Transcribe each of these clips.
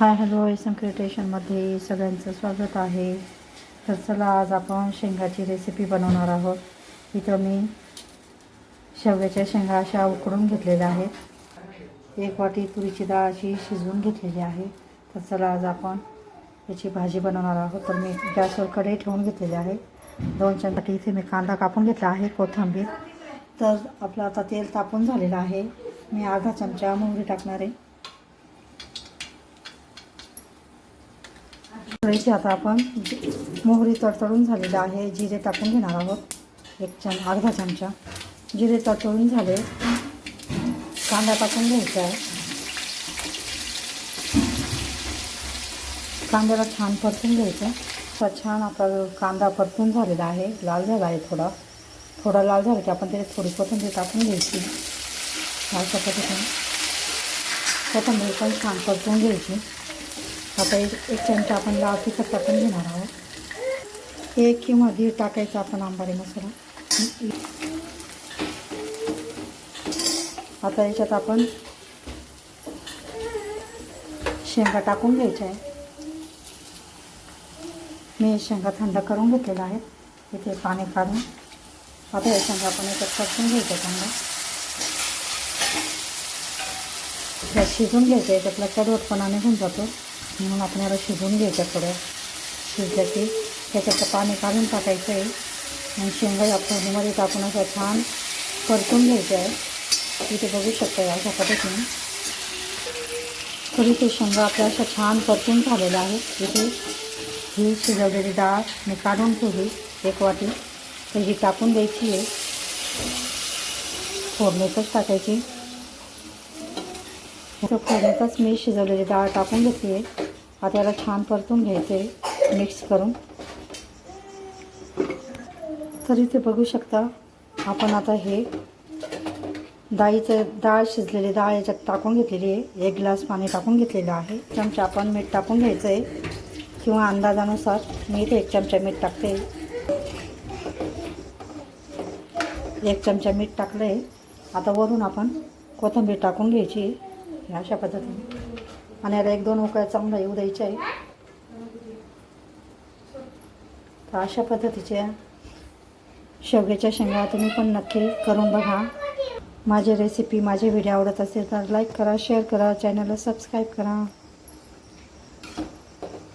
Hi hello एसम क्रिएटेशनमध्ये सगळ्यांचं स्वागत आहे. तर चला आज आपण शेंगाची रेसिपी बनवणार आहोत. इथं मी शेवग्याच्या शेंगा अशा उकडून घेतलेल्या आहेत. एक वाटी तुरीची डाळ अशी शिजवून घेतलेली आहे. तर चला आज आपण याची भाजी बनवणार आहोत. तर मी गॅसवर कढई ठेवून घेतलेली आहे. दोन चमचे इथे मी कांदा कापून घेतला आहे कोथिंबीर. तर आपलं आता तेल तापून झालेलं आहे. मी अर्धा चमचा मोहरी टाकणार आहे. कढईची आता आपण मोहरी तडतडून झालेलं आहे. जिरे टाकून घेणार आहोत. एक चम अर्धा चमचा. जिरे तडतडून झाले. कांदा टाकून घ्यायचा आहे. कांद्याला छान परतून घ्यायचं तर छान आता कांदा परतून झालेला आहे. लाल झाला आहे थोडा. थोडा लाल झाला की आपण त्याच्यात थोडी कोथिंबीर टाकून घ्यायची. अशा पद्धतीने कोथिंबीर पण छान परतून घ्यायची. आता एक एक चमचा आपण लाल तिखट टाकून घेणार आहोत. एक किंवा दीड टाकायचा आपण आंबाडी मसाला आता याच्यात आपण शेंगा टाकून घ्यायच्या आहे मी शेंगा थंड करून घेतलेला आहे इथे पाणी काढून. आता या शेंगा आपण याच्यात परतून घ्यायच्या चांगला त्या शिजून आहे त्यातला कडवटपणा निघून जातो. म्हणून आपण याला शिजवून घ्यायचं थोडं. शिजलं की त्याच्यातलं पाणी काढून टाकायचं आहे. आणि शेंगा या फोडणीमध्ये टाकून असं छान परतून घ्यायचं आहे. इथे बघू शकता या अशा पद्धतीने. तरी ते शेंगा आपल्या अशा छान परतून झालेल्या आहेत. इथे ही शिजवलेली डाळ मी काढून ठेवली एक वाटी. तर ही टाकून द्यायची आहे. फोडणीतच टाकायची. फोडणीतच मी शिजवलेली डाळ टाकून घेतली आहे. आता याला छान परतून घ्यायचं आहे मिक्स करून. तर इथे बघू शकता आपण आता हे डाळीचं डाळ शिजलेली डाळ याच्यात टाकून घेतलेली आहे. एक ग्लास पाणी टाकून घेतलेलं आहे. चमचा आपण मीठ टाकून घ्यायचं आहे किंवा अंदाजानुसार मी इथे एक चमचा मीठ टाकते. एक चमचा मीठ टाकलं आहे आता वरून आपण कोथिंबीर टाकून घ्यायची. अशा पद्धतीने. आणि याला एक दोन उकळ्या चांगला येऊ द्यायच्या आहे तर अशा पद्धतीच्या शेवग्याच्या शेंगा तुम्ही पण नक्की करून बघा. माझी रेसिपी माझे व्हिडिओ आवडत असेल तर लाईक करा शेअर करा चॅनलला सबस्क्राईब करा.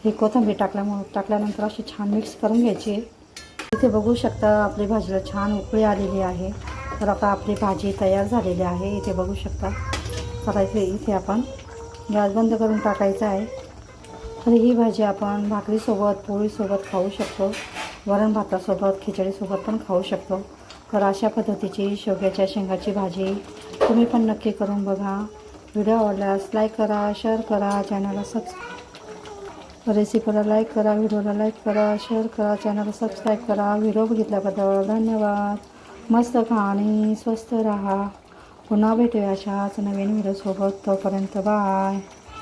हे कोथिंबीर टाकल्यामुळं टाकल्यानंतर अशी छान मिक्स करून घ्यायची. इथे बघू शकता आपली भाजीला छान उकळी आलेली आहे. तर आता आपली भाजी तयार झालेली आहे. इथे बघू शकता. आता इथे इथे आपण गॅस बंद करून टाकायचा आहे. तर ही भाजी आपण भाकरीसोबत पोळीसोबत खाऊ शकतो. वरण भातासोबत खिचडीसोबत पण खाऊ शकतो. तर अशा पद्धतीची शेवग्याच्या शेंगाची भाजी तुम्ही पण नक्की करून बघा. व्हिडिओ आवडल्यास लाईक करा शेअर करा चॅनलला सबस्क्राईब रेसिपीला लाईक करा व्हिडिओला लाईक करा शेअर करा चॅनलला सबस्क्राईब करा. व्हिडिओ बघितल्याबद्दल धन्यवाद. मस्त खा आणि स्वस्त राहा. पुन्हा भेटूया अशाच नवीन व्हिडिओसोबत तोपर्यंत बाय